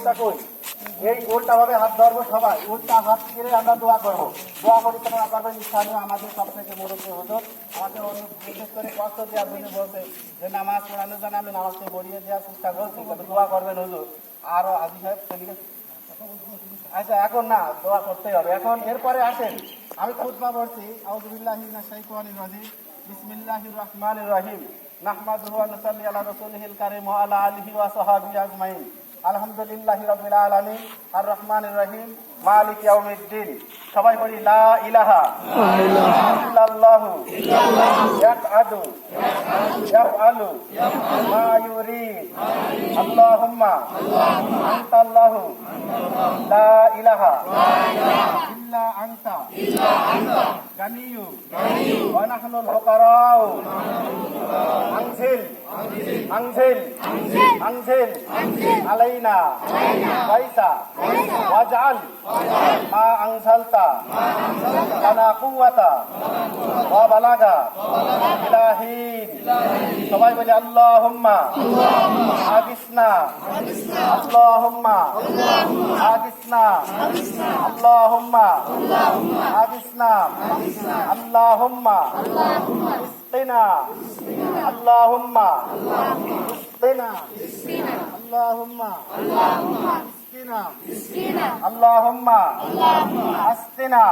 গোলটা কই এই গোলটা ভাবে হাত ধরবো সবাই। উল্টা হাত ছেড়ে আমরা দোয়া করব। দোয়া করি তোমরা করবেন স্থানীয় আমাদের সব থেকে মুরব্বী হতো। আমাদের অন্য বিশেষ করে কষ্ট দেওয়ার জন্য বলতে, যে নামাজ পড়ানোর জন্য আমি নামাজকে বড়িয়ে দেওয়ার চেষ্টা করছি তবে দোয়া করবেন হুজুর। আরও আজি সাহেব চলে গেছে। আচ্ছা এখন না, দোয়া করতেই হবে। এখন এরপরে আসেন। আমি খুতবা পড়ছি। আউযুবিল্লাহি মিনাশ শাইতানির রাজিম। বিসমিল্লাহির রহমানির রহিম। নুসাল্লি আলা রাসূলিহিল কারীম আলা আলিহি ওয়া সাহবিহি আজমাইন। আলহামদুলিল্লাহ রবিল আলমী আর রহমান রহিম মালিক ইয়াউমিদ্দিন। সবাই বলি লা ইলাহা ইল্লাল্লাহু। ইয়াকআদু ইয়াফআলু মা ইউরিদ। আল্লাহুম্মা আনতাল্লাহু। লা ইলাহা ইল্লা আনতা। গানিয়ু ওয়া নাহনুল ফুকারাউ। আনজিল। أنزل أنزل علينا غيثا واجعل ما أنزلت لنا قوة وبلغ إلى حين সবাই বলি আল্লাহুম্মা আগিসনা আল্লাহুম্মা আগিসনা আল্লাহুম্মা আগিসনা আল্লাহুম্মা اسقنا اللهم اسقنا اللهم اسقنا اللهم اسقنا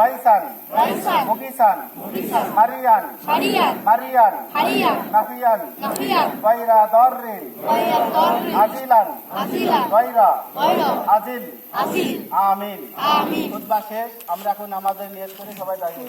غيثا مغيثا مريان হারিয়ান مريان হারিয়ান نفيا নাফিয়ান غير ضار ওয়াইয়ার দর عاجلا আসিলা غير ওয়াইর عاجل আসিল আমিন আমিন খুতবা শেষ আমরা এখন আমাদের নিয়ত করে সবাই দাঁড়িয়ে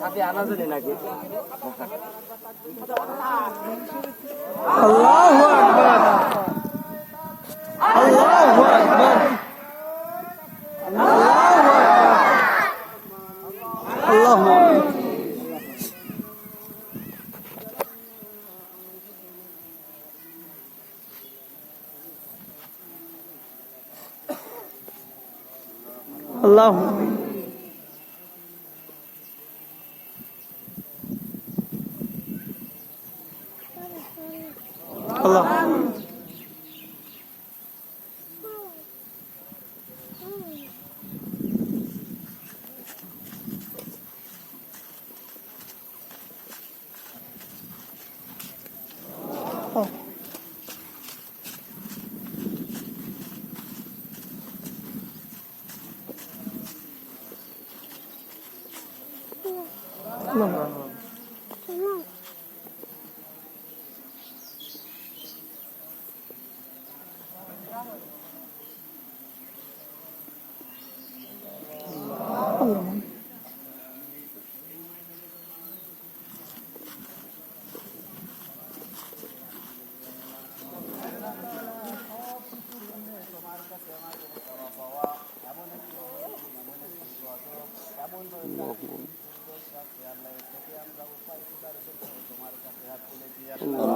সাথে আনা জানি নাকি আল্লাহ আল্লাহ আল্লাহ 엄마. 먹고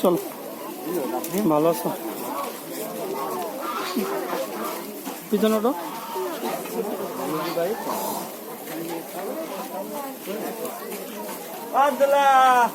চল। ভালো আছো? পিছনে ওটো? আব্দুল্লাহ!